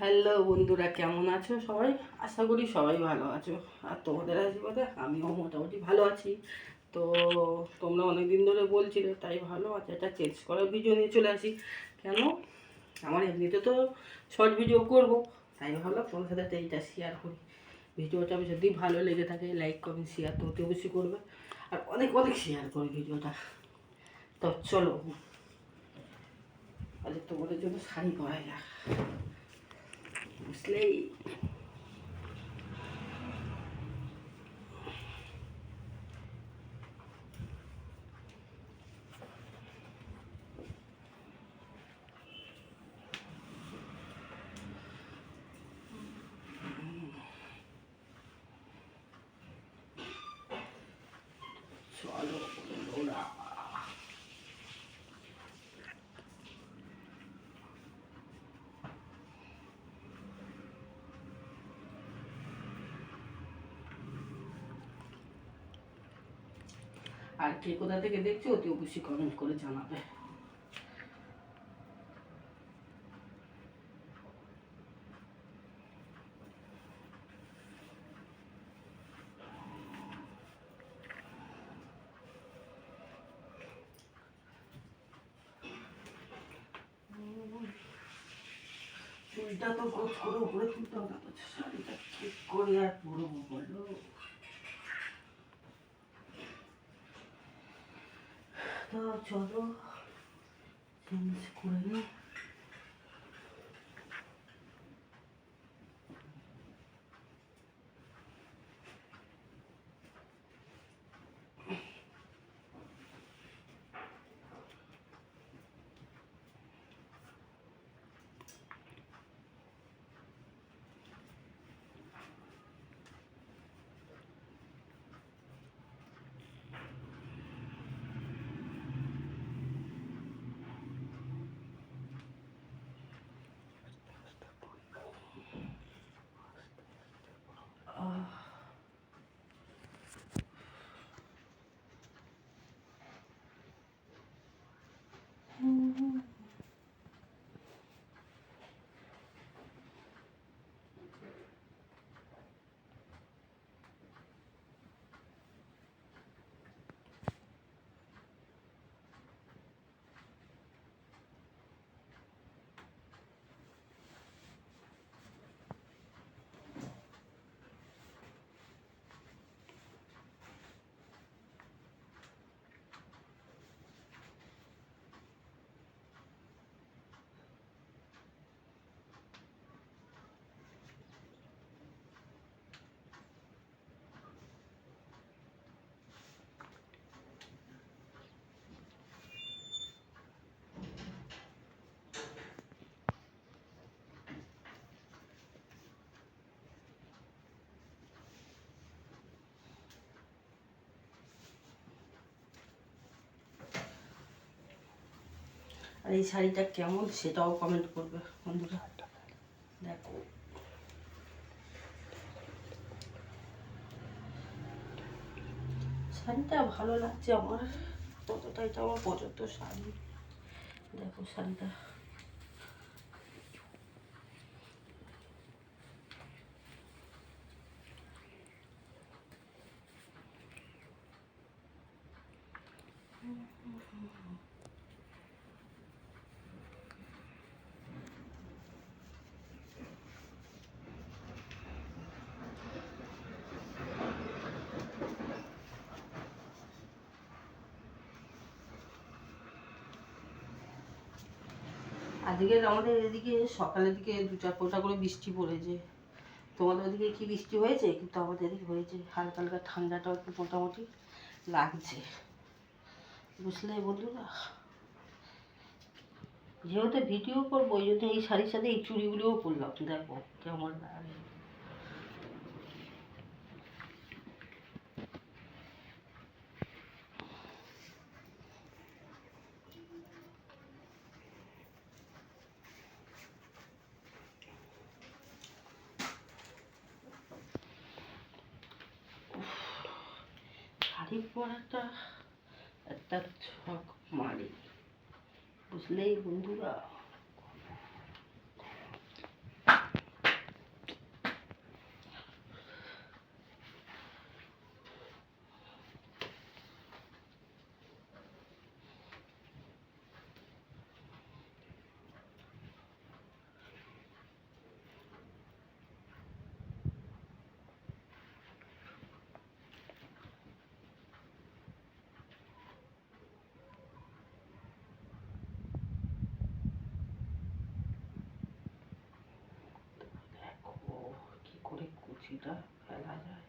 Hello বন্ধুরা, কেমন আছো সবাই? আশা করি সবাই ভালো আছো। আর তোমাদের আশীর্বাদে আমিও মোটামুটি ভালো আছি। তো তোমরা অনেক দিন ধরে বলছিলে, তাই ভালো আছে এটা চেঞ্জ করার ভিডিও নিয়ে চলে আসি। কেন? আমার এমনিতে তো শর্ট ভিডিও করব, তাই ভাবলাম তোমার সাথে এইটা শেয়ার করি। ভিডিওটা যদি ভালো লেগে থাকে লাইক কমেন্ট শেয়ার তো অতি অবশ্যই করবে। আর অনেক অনেক শেয়ার করি ভিডিওটা। তো চলো, আজ তোমাদের জন্য শাড়ি পরা যাক বুঝলেই চলো বন্ধুরা আর কে কোথা থেকে দেখছ, অতি অবশ্যই কমেন্ট করে জানাবে। চুলটা তো গোছ করে উপরে তুলতে হবে শাড়িটা ঠিক করে আর পরবো বলো? তো চলো চেঞ্জ করে আর এই শাড়িটা কেমন সেটাও কমেন্ট করবে বন্ধুরা। দেখো। শাড়িটা ভালো লাগছে আমার কতটা এটা আমার পছন্দ শাড়ি। দেখো শাড়িটা। আজকে আমাদের এদিকে সকালের দিকে দু চার ফোঁটা করে বৃষ্টি পড়েছে। তোমাদের ওদিকে কি বৃষ্টি হয়েছে? কিন্তু আমাদের এদিকে হয়েছে। হালকা হালকা ঠান্ডাটাও একটু মোটামুটি লাগছে। বুঝলে বন্ধুরা? যেহেতু ভিডিও করব, ওই জন্য এই শাড়ির সাথে এই চুড়িগুলোও পরলাম। দেখো কেমন লাগে। শাড়ি পরাটা একটা ছক মারি। বুঝলেই বন্ধুরা? সেটা ফেলা যায়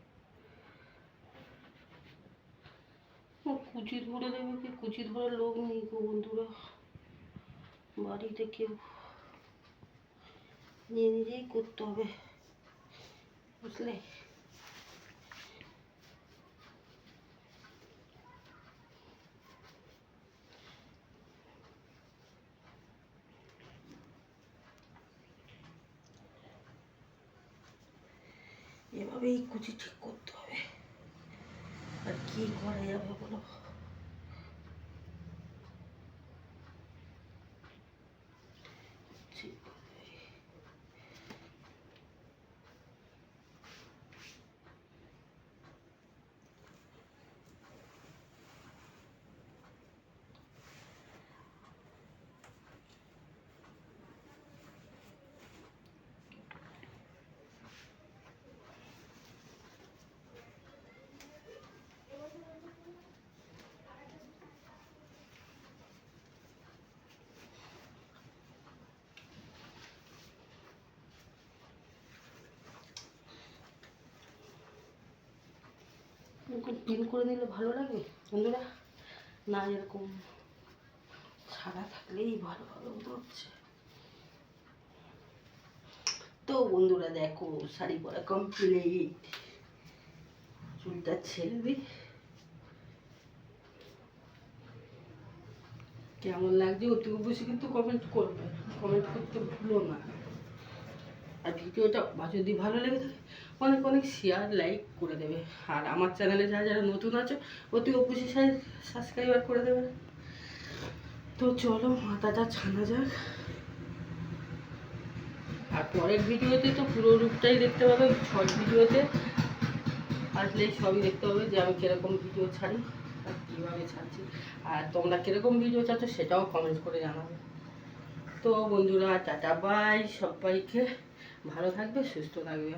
কুচি ধরে দেবে কি? কুচি ধরে লোক নেই গো বন্ধুরা। বাড়িতে কেউ নিজে নিজেই করতে হবে। বুঝলে? এভাবেই কুচি ঠিক করতে হবে। আর কি করা যাবে বলো? এরকম পিন করে দিলে ভালো লাগে। বন্ধুরা, না এরকম ছাড়া থাকলেই ভালো ভালো হচ্ছে তো বন্ধুরা, দেখো, শাড়ি পরা কমপ্লিট চুলটা ছেড়ে দিই কেমন লাগছে? অতি অবশ্যই কিন্তু কমেন্ট করবে। কমেন্ট করতে ভুলো না। আর ভিডিওটা যদি ভালো লেগে থাকে অনেক অনেক শেয়ার লাইক করে দেবে। আর আমার চ্যানেলে যারা যারা নতুন আছে, অতি অবশ্যই সাবস্ক্রাইবার করে দেবে। তো চলো মাথাটা ছানা যাক। আর পরের ভিডিওতে তো পুরো রূপটাই দেখতে পাবে শর্ট ভিডিওতে। আসলে সবই দেখতে হবে যে আমি কীরকম ভিডিও ছাড়ি আর কীভাবে ছাড়ছি। আর তোমরা কীরকম ভিডিও চাচ্ছ সেটাও কমেন্ট করে জানাবে। তো বন্ধুরা, টাটা বাই সবাইকে। ভালো থাকবে, সুস্থ থাকবে।